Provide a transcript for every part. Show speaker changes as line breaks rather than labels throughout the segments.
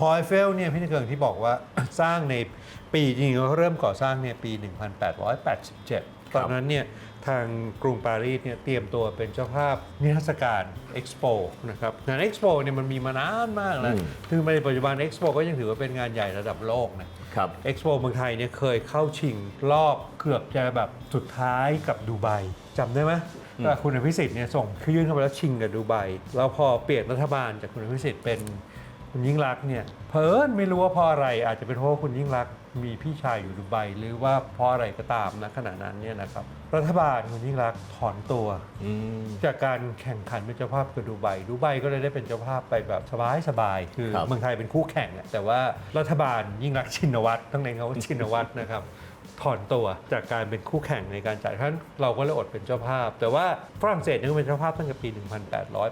พอไอเฟลเนี่ยพี่นิเกิงที่บอกว่าสร้างในปีจริงๆเขาเริ่มก่อสร้างเนี่ยปี 1887 ตอนนั้นเนี่ยทางกรุงปารีสเนี่ยเตรียมตัวเป็นเจ้าภาพนิทรรศการเอ็กซ์โปนะครับงานเอ็กซ์โปเนี่ยมันมีมานานมากนะ
อืม
ถึงในปัจจุบันเอ็กซ์โปก็ยังถือว่าเป็นงานใหญ่ระดับโลกนะ
ครับ
เอ็กซ์โปเมืองไทยเนี่ยเคยเข้าชิงรอบเกือบจะแบบสุดท้ายกับดูไบจำได้ไหมว่าคุณอภิสิทธิ์เนี่ยส่งคือยื่นเข้าไปแล้วชิงกับดูไบแล้วพอเปลี่ยนรัฐบาลจากคุณอภิสิทธิ์เป็น คุณยิ่งรักษณ์เนี่ยเพอิญไม่รู้ว่าเพราะอะไร อาจจะเป็นเพราะว่าคุณยิ่งรักษณ์มีพี่ชายอยู่ดูไบหรือว่าเพราะอะไรก็ตามนะขณะนั้นเนี่ยนะครับรัฐบาลคุณยิ่งรักษณ์ถอนตัว
อืม
จากการแข่งขันเป็นเจ้าภาพกับดูไบดูไบก็เลยได้เป็นเจ้าภาพไปแบบสบายสบายๆคือ
ครับ
เมืองไทยเป็นคู่แข่งอะแต่ว่ารัฐบาลยิ่งรักษณ์ชินวัตรต้องเน้นเขาว่าชินวัตรนะครับ ถอนตัวจากการเป็นคู่แข่งในการจ่ายท่านเราก็เลยอดเป็นเจ้าภาพ แต่ว่าฝรั่งเศสนี่ยก็เป็นเจ้าภาพตั้งแต่ปี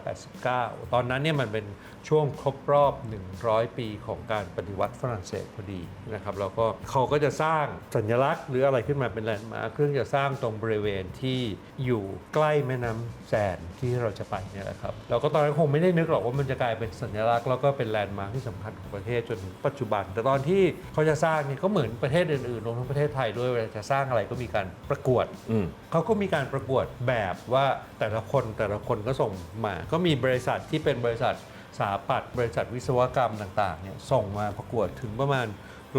1889 ตอนนั้นเนี่ยมันเป็นช่วงครบรอบ 100 ปีของการปฏิวัติฝรั่งเศสพอดีนะครับแล้วก็เขาก็จะสร้างสัญลักษณ์หรืออะไรขึ้นมาเป็นแลนด์มาร์คเครื่องจะสร้างตรงบริเวณที่อยู่ใกล้แม่น้ำแซนที่เราจะไปเนี่ยแหละครับเราก็ตอนนั้นคงไม่ได้นึกหรอกว่ามันจะกลายเป็นสัญลักษณ์แล้วก็เป็นแลนด์มาร์คที่สำคัญของประเทศจนปัจจุบัน แต่ตอนที่เขาจะสร้างเนี่ยก็เหมือนประเทศอื่นๆรวมทั้งประเทศไทยด้วยเวลาจะสร้างอะไรก็มีการประกวด
อืม
เขาก็มีการประกวดแบบว่าแต่ละคนแต่ละคนก็ส่งมา ก็มีบริษัทที่เป็นบริษัทสถาปัตย์บริษัทวิศวกรรมต่างๆเนี่ยส่งมาประกวดถึงประมาณ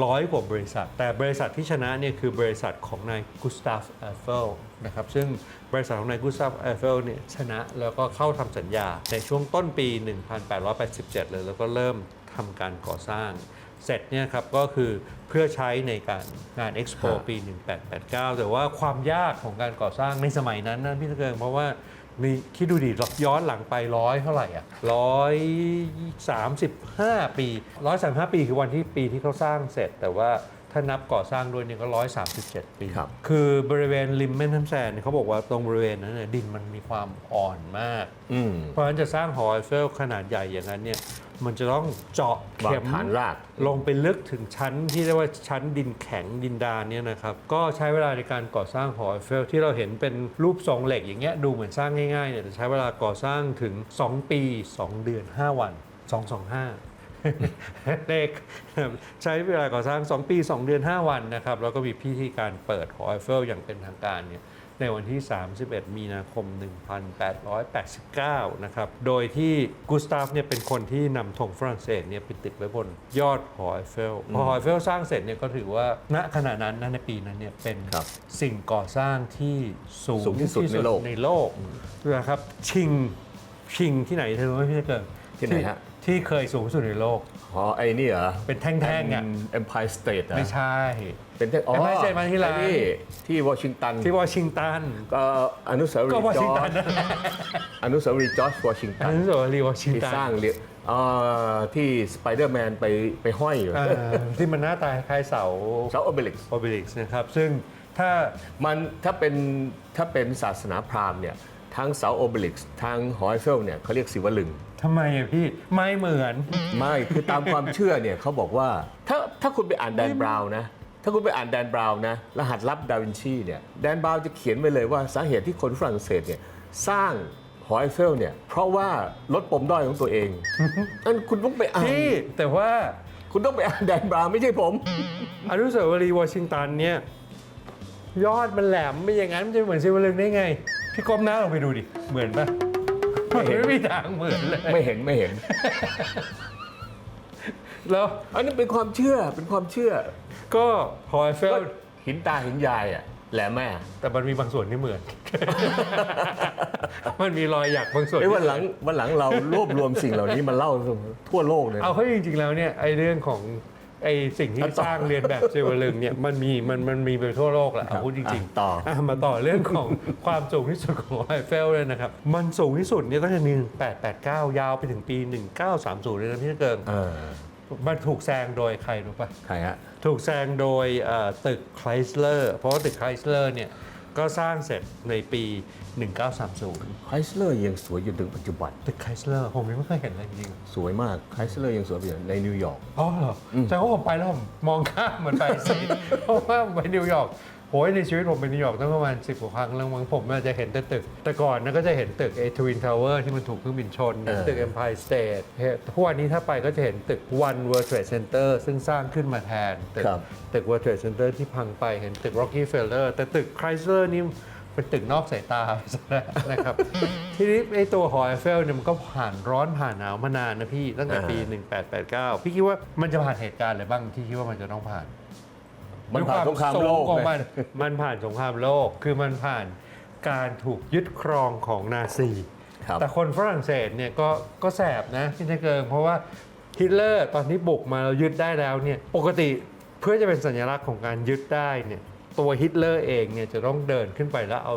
ร้อยกว่าบริษัท แต่บริษัทที่ชนะเนี่ยคือบริษัทของนายกุสตาฟเอเฟลนะครับซึ่งบริษัทของนายกุสตาฟเอเฟลเนี่ยชนะแล้วก็เข้าทำสัญญาในช่วงต้นปี 1887 เลยแล้วก็เริ่มทำการก่อสร้าง เสร็จเนี่ยครับก็คือเพื่อใช้ในการงาน Expo
ครับ
ปี 1889 แต่ว่าความยากของการก่อสร้างในสมัยนั้นนะพี่ตะเกิงเพราะว่านี่คิดดูดิเราย้อนหลังไปร้อยเท่าไหร่อะร้อยสามสิบห้าปีร้อยสามห้าปีคือวันที่ปีที่เขาสร้างเสร็จ แต่ว่า ถ้านับก่อสร้างด้วยเนี่ยก็ร้อยสามสิบเจ็ดปี
ครับ
คือบริเวณริมแม่น้ำแซนเนี่ยเขาบอกว่าตรงบริเวณนั้นเนี่ยดินมันมีความอ่อนมาก
อืม
เพราะฉะนั้นจะสร้างหอไอเฟลขนาดใหญ่อย่างนั้นเนี่ยมันจะต้องเจาะ
วาง
เข็ม
ฐานราก
ลงไปลึกถึงชั้นที่เรียกว่าชั้นดินแข็งดินดานเนี่ยนะครับก็ใช้เวลาในการก่อสร้างหอไอเฟลที่เราเห็นเป็นรูปทรงเหล็กอย่างเงี้ยดูเหมือนสร้างง่ายๆเนี่ยแต่ใช้เวลาก่อสร้างถึง 2 ปี 2 เดือน 5 วัน 225 เลขใช้เวลาก่อสร้าง 2 ปี 2 เดือน 5 วันนะครับ แล้วก็มีพิธีการเปิดหอไอเฟลอย่างเป็นทางการเนี่ยในวันที่ 31 มีนาคม 1889 นะครับ โดยที่กุสตาฟเนี่ยเป็นคนที่นำธงฝรั่งเศสเนี่ยไปติดไว้บนยอดหอไอเฟล พอหอไอเฟลสร้างเสร็จเนี่ยก็ถือว่าณขณะนั้นนะในปีนั้นเนี่ยเป็น
ครับ
สิ่งก่อสร้างที่สูง
สูงที่สุดในโลก
ในโลกนะครับ ชิงชิงที่ไหนเธอรู้ไหมพี่เกิด
ที่ไหนฮะ
ที่เคยสูงที่สุดในโลก
อ๋อไอ้นี่เหรอ
เป็นแท่งๆอะ
เอ็มพายสเตทอะ
ไม่ใช่
เป็นแท่งอ๋อ
Empire State มาที่ร้าน
ไอ้นี่ที่วอชิงตัน
ที่วอชิงตัน
ก็อนุสาวรี
ก็
ย์
วอ
จ
ชิง
อ
ตั
ร์
น
จ
นั่นแหละ
อนุสาวรีย์จอร์จวอชิง
อ
ตัน
นุสาวรีย์วอชิง
ที่
ตัน
สร้างเรียกเอ่อที่สไปเดอร์แมนไปไปห้อยอยู่
เอ่อที่มันหน้าตาคล้ายๆเสา
เสาโอเบลิก
โอเบลิกส์นะครับ ซึ่งถ้า
มันถ้าเป็นถ้าเป็นศาสนาพราหมณ์เนี่ยทั้งเสาโอเบลิกทั้งหอไอเฟลเนี่ยเขาเรียกศิวลึง
ทำไมอะพี่ไม่เหมือน
ไม่คือตามความเชื่อเนี่ยเขาบอกว่าถ้าถ้าคุณไปอ่านแดนบราวน์นะ ถ้าคุณไปอ่านแดนบราวน์นะ รหัสลับดาวินชีเนี่ยแดนบราวน์จะเขียนไว้เลยว่าสาเหตุที่คนฝรั่งเศสเนี่ยสร้างหอไอเฟลเนี่ยเพราะว่าลดปมด้อยของตัวเองนั่นคุณต้องไปอ่าน
พี่แต่ว่า
คุณต้องไปอ่านแดนบราวน์ไม่ใช่ผม
อนุสาวรีย์วอชิงตันเนี่ยยอดมันแหลมไม่อย่างนั้นมันจะเหมือนซิวลึงได้ไง พี่ก้มหน้าลงไปดูดิ เหมือนปะ
ไม่เห็น
ไม่มีทางเหมือนเลย
ไม่เห็นไม่เห็น
แล้ว
อันนี้เป็นความเชื่อเป็นความเชื่อ
ก็หอไอเฟล
ก็หินตาหินยายอะแหลมแม่
แต่มันมีบางส่วนที่เหมือน มันมีรอยหยักบางส่วน
ไอ้ย
ที่
วันหลังวันหลังเรารวบรวมสิ่งเหล่านี้มาเล่าทั่วโลกเลยนะ
เอาเข้าจริงๆแล้วเนี่ยไอ้เรื่องของ ไอ้สิ่งที่
อะต่อ
สร้างเรียนแบบซิวลึงเนี่ยมันมีมันมันมีไปทั่วโลกแหละ
ครั
เอา
บ
พูดจริง
อะต่ออะ
มาต่อเรื่องของความสูงที่สุดของไอเฟลเลยนะครับ มันสูงที่สุดเนี่ยตั้งแต่ปี1889 ยาวไปถึงปี 1930 เลยนะพี่เกิง
เออ
มันถูกแซงโดยใครรู้ปะ
ใครฮะ
ถูกแซงโดยเอ่อตึกไคลสเลอร์ เพราะว่าตึกไคลสเลอร์เนี่ย ก็สร้างเสร็จในปี 1930
ไครสเลอร์ยังสวยอยู่ถึงปัจจุบัน
ตึกไคลสเลอร์ผมยังไม่เคยเห็นเลยจริง
สวยมากไครสเลอร์ยังสวยอยู่ในนิวยอร์ก
ๆอ๋อเหรอแต่ว่าผมไปแล้วผมมองข้ามเหมือนไปสิเพราะว่าผมไปนิวยอร์ก โอ้ยในชีวิตผมไปนิวยอร์กตั้งประมาณ 10กว่าครั้งแล้วมั้งผมอาจจะเห็นแต่ตึก แต่ก่อนนะก็จะเห็นตึกเอทวินทาวเวอร์ที่มันถูกเครื่องบินชนเห็นตึก Empire State เห็นทุกวันนี้ถ้าไปก็จะเห็นตึก One World Trade Center ซึ่งสร้างขึ้นมาแทน ตึก
ครับ
ตึก World Trade Center ที่พังไปเห็นตึก Rockefeller แต่ตึก Chrysler นี่เป็นตึกนอกสายตาไปซะแล้วนะครับ ทีนี้ไอ้ตัวหอไอเฟลเนี่ยมันก็ผ่านร้อนผ่านหนาวมานานนะพี่ตั้งแต่ปี 1889 พี่คิดว่ามันจะผ่านเหตุการณ์อะไรบ้างที่คิดว่ามันจะต้องผ่าน
มันผ่านสงครามโลก
ของ
ไง
มันมันผ่านสงครามโลกคือมันผ่านการถูกยึดครองของนาซี
ครับ
แต่คนฝรั่งเศสเนี่ยก็ก็แสบนะพี่นายเกิงเพราะว่าฮิตเลอร์ตอนที่บุกมาเรายึดได้แล้วเนี่ยปกติเพื่อจะเป็นสัญลักษณ์ของการยึดได้เนี่ยตัวฮิตเลอร์เองเนี่ยจะต้องเดินขึ้นไปแล้วเอา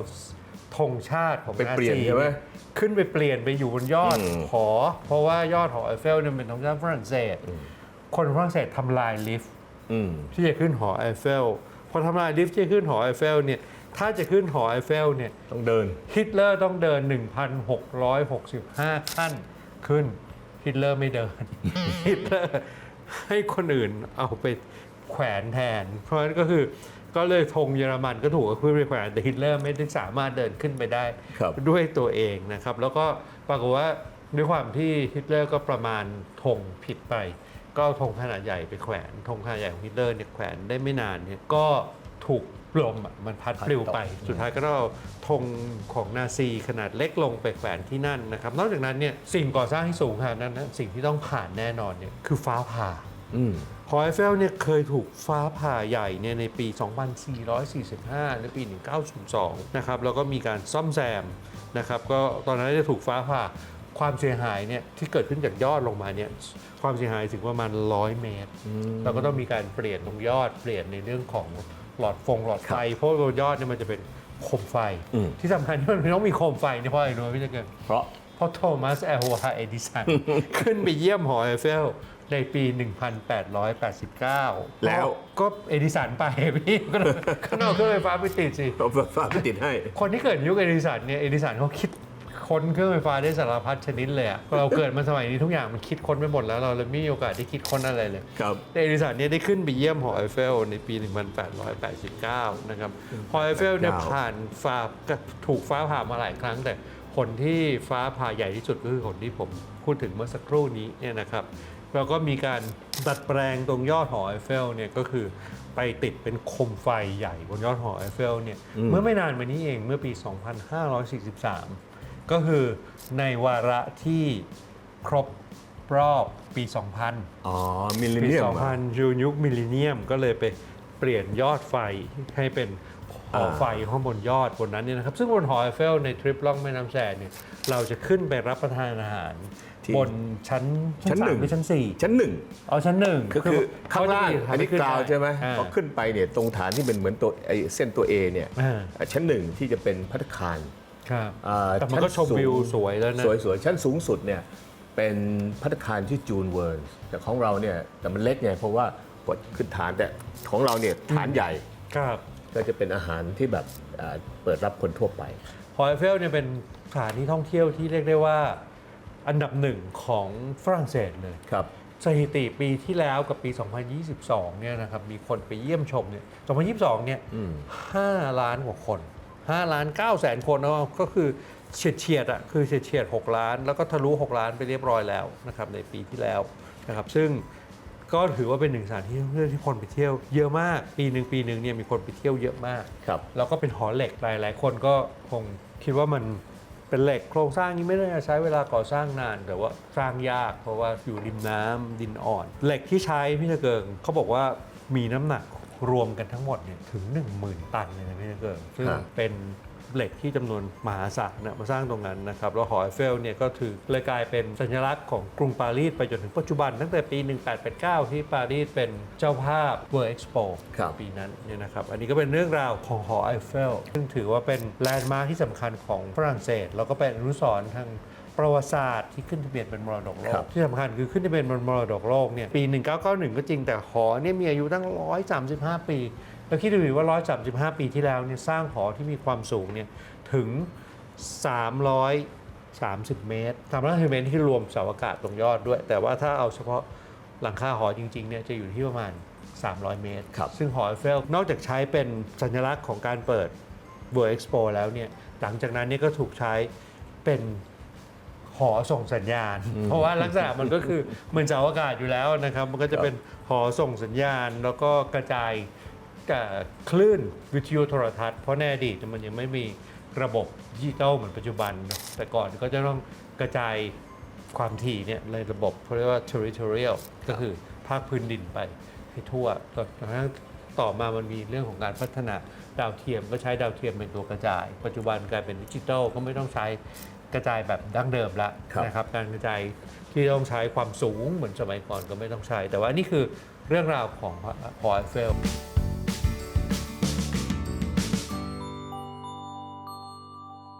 ธงชาติของ
ไป
นา
เปลี่ยน
ซี
ใช่ไหม
เนี่ยขึ้นไปเปลี่ยนไปอยู่บนยอด
อืม
หอเพราะว่ายอดหอไอเฟลเนี่ยเป็นธงชาติฝรั่งเศส คนฝรั่งเศสทำลายลิฟต์
อืม
ที่จะขึ้นหอไอเฟลพอทำลายลิฟต์ที่จะขึ้นหอไอเฟลเนี่ยถ้าจะขึ้นหอไอเฟลเนี่ย
ต้องเดิน
ฮิตเลอร์ต้องเดิน 1,665 ขั้นขึ้นฮิตเลอร์ไม่เดินฮิตเลอร์ให้คนอื่นเอาไปแขวนแทน เพราะฉะนั้นก็คือก็เลยธงเยอรมันก็ถูกเอาขึ้นไปแขวนแต่ฮิตเลอร์ไม่ได้สามารถเดินขึ้นไปได้
ครับ
ด้วยตัวเองนะครับ แล้วก็ปรากฏว่าด้วยความที่ฮิตเลอร์ก็ประมาณธงผิดไป ก็เอาธงขนาดใหญ่ไปแขวนธงขนาดใหญ่ของฮิตเลอร์เนี่ยแขวนได้ไม่นานเนี่ยก็ถูกลมอะมันพัดปลิวไป สุดท้ายก็ต้องเอาธงของนาซีขนาดเล็กลงไปแขวนที่นั่นนะครับ นอกจากนั้นเนี่ยสิ่งก่อสร้างที่สูงขนาดนั้นนะสิ่งที่ต้องผ่านแน่นอนเนี่ยคือฟ้าผ่า
อืม
หอไอเฟลเนี่ยเคยถูกฟ้าผ่าใหญ่เนี่ยในปี 2445ในปี 1902 นะครับ แล้วก็มีการซ่อมแซมนะครับ ก็ตอนนั้นจะถูกฟ้าผ่า ความเสียหายเนี่ยที่เกิดขึ้นจากยอดลงมาเนี่ยความเสียหายถึงประมาณ100เมตร เราก็ต้องมีการเปลี่ยนตรงยอดเปลี่ยนในเรื่องของหลอดฟงหลอดไฟ เพราะว่าบนยอดเนี่ยมันจะเป็นโคมไฟ
อืม
ที่สำคัญที่มันต้องมีโคมไฟเนี่ยเพราะอะไรรู้ไหมพี่ตะเกิน
เพราะ
เพราะโทมัสแอลวาเอดิสันขึ้นไปเยี่ยมหอไอเฟลในปี 1889
แล้ว
ก็เอดิสันไปพี่ก็เลยก็เอาเครื่องไฟฟ้าไปติดสิ
เอาฟ้าไปติดให้
คนที่เกิดยุคเอดิสันเนี่ยเอดิสันเขาคิด ค้นเครื่องไฟฟ้าได้สารพัดชนิดเลยอะเราเกิดมาสมัยนี้ทุกอย่างมันคิดค้นไปหมดแล้วเราเลยไม่มีโอกาสได้คิดค้นอะไรเลย
ครับ
แต่เอดิสันเนี่ยได้ขึ้นไปเยี่ยมหอไอเฟลในปี 1889 นะครับหอไอเฟลเนี่ย
89
ผ่านฟ้าถูกฟ้าผ่ามาหลายครั้งแต่คนที่ฟ้าผ่าใหญ่ที่สุดก็คือคนที่ผมพูดถึงเมื่อสักครู่นี้เนี่ยนะครับแล้วก็มีการดัดแปลงตรงยอดหอไอเฟลเนี่ยก็คือไปติดเป็นโคมไฟใหญ่บนยอดหอไอเฟลเนี่ยเมื่อไม่นานมานี้เองเมื่อปี 2543 ก็คือในวาระที่ครบรอบปี 2000
อ๋อ มิลเลน
ปี
เนียม
2000ยูยุคมิลเลนเนียมก็เลยไปเปลี่ยนยอดไฟให้เป็นหอไฟข้างบนยอดบนนั้นเนี่ยนะครับ ซึ่งบนหอไอเฟลในทริปล่องแม่น้ำแสนเนี่ยเราจะขึ้นไปรับประทานอาหาร
ที่
บนชั้น
ชั้นหนึ่ง
สามรือชั้นสี่
ชั้นหนึ่ง
เอาชั้นหนึ่ง
ก็คือข้างล่าง
เขจะมี
อันนี้
ขึ้
กราวใช่ไหม
อ่า
พอขึ้นไปเนี่ยตรงฐานที่เป็นเหมือนตัวไอ้เส้นตัว A เนี่ย
อ่า
ชั้นหนึ่งที่จะเป็นพัตตาคาร
ครับ
อ่า
แต่มันก็ช
ชั้
ม
สูง
วิวสวยแล้วนะ
สวยๆ ชั้นสูงสุดเนี่ยเป็นพัตตาคารที่จูนเวิร์นแต่ของเราเนี่ยแต่มันเล็กไงเพราะว่าพอขึ้นฐานแต่ของเราเนี่ยฐานใหญ่
ครับ
ก็จะเป็นอาหารที่แบบอ่าเปิดรับคนทั่วไป
หอไอเฟลเนี่ยเป็นสถานที่ท่องเที่ยวที่เรียกได้ว่าอันดับหนึ่งของฝรั่งเศสเลย
ครับ
สถิติปีที่แล้วกับปี 2022 เนี่ยนะครับมีคนไปเยี่ยมชมเนี่ย 2022 เนี่ย
อืม
5ล้านกว่าคน 5ล้าน9แสนคนนะก็คือเฉียดเฉียดๆอะคือเฉียดเฉียดๆ6ล้าน แล้วก็ทะลุ 6 ล้านไปเรียบร้อยแล้วนะครับในปีที่แล้วนะครับซึ่งก็ถือว่าเป็นหนึ่งสถานที่ท่องเที่ยวที่คนไปเที่ยวเยอะมาก ปีหนึ่งปีหนึ่งเนี่ยมีคนไปเที่ยวเยอะมาก
ครับ
แล้วก็เป็นหอเหล็กหลายๆคนก็คงคิดว่ามันเป็นเหล็กโครงสร้างนี้ไม่ได้ใช้เวลาก่อสร้างนานแต่ว่าสร้างยากเพราะว่าอยู่ริมน้ำดินอ่อน เหล็กที่ใช้พี่ตะเกิงเขาบอกว่ามีน้ำหนัก รวมกันทั้งหมดเนี่ยถึง 10,000 ตันเลยนะพี่ตะเกิงซึ่ง
ฮะ
เป็นเหล็กที่จำนวนมหาศาลนะมาสร้างตรงนั้นนะครับแล้วหอไอเฟลเนี่ยก็ถือเลยกลายเป็นสัญลักษณ์ของกรุงปารีสไปจนถึงปัจจุบันตั้งแต่ปี 1889 ที่ปารีสเป็นเจ้าภาพ World Expo
ครับ
ปีนั้นเนี่ยนะครับอันนี้ก็เป็นเรื่องราวของหอไอเฟลซึ่งถือว่าเป็นแลนด์มาร์คที่สำคัญของฝรั่งเศส แล้วก็เป็นอนุสรณ์ทาง ประวัติศาสตร์ที่ขึ้นทะเบียนเป็นมรดกโล
ครั
ก
บ
ที่สำคัญคือขึ้นทะเบียนเป็นมรดกโลกเนี่ยปี 1991 ก็จริงแต่หอเนี่ยมีอายุตั้ง 135 ปีแล้วคิดดูดิว่า 135 ปีที่แล้วเนี่ยสร้างหอที่มีความสูงเนี่ยถึง 330 เมตร330เมตรที่รวมเสาอากาศตรงยอดด้วย แต่ว่าถ้าเอาเฉพาะหลังคาหอจริงๆเนี่ยจะอยู่ที่ประมาณ 300 เมตร
ครับ
ซึ่งหอไอเฟลนอกจากใช้เป็นสัญลักษณ์ของการเปิด World Expo แล้วเนี่ยหลังจากนั้นเนี่ยก็ถูกใช้เป็น หอส่งสัญญาณ เพราะว่าลักษณะมันก็คือเหมือนเสาอากาศอยู่แล้วนะครับ มันก็จะเป็นหอส่งสัญญาณ แล้วก็กระจายกับคลื่นวิทยุโทรทัศน์ เพราะในอดีตมันยังไม่มีระบบดิจิตอลเหมือนปัจจุบันเนอะแต่ก่อนก็จะต้องกระจายความถี่เนี่ยในระบบเขาเรียกว่า territorial ก็คือภาคพื้นดินไปให้ทั่วจนกระทั่งต่อมามันมีเรื่องของการพัฒนาดาวเทียมก็ใช้ดาวเทียมเป็นตัวกระจาย ปัจจุบันกลายเป็นดิจิตอลก็ไม่ต้องใช้ กระจายแบบดั้งเดิมละ
ครับ
นะครับการกระจายที่ต้องใช้ความสูงเหมือนสมัยก่อนก็ไม่ต้องใช้ แต่ว่านี่คือเรื่องราวของหอไอเฟล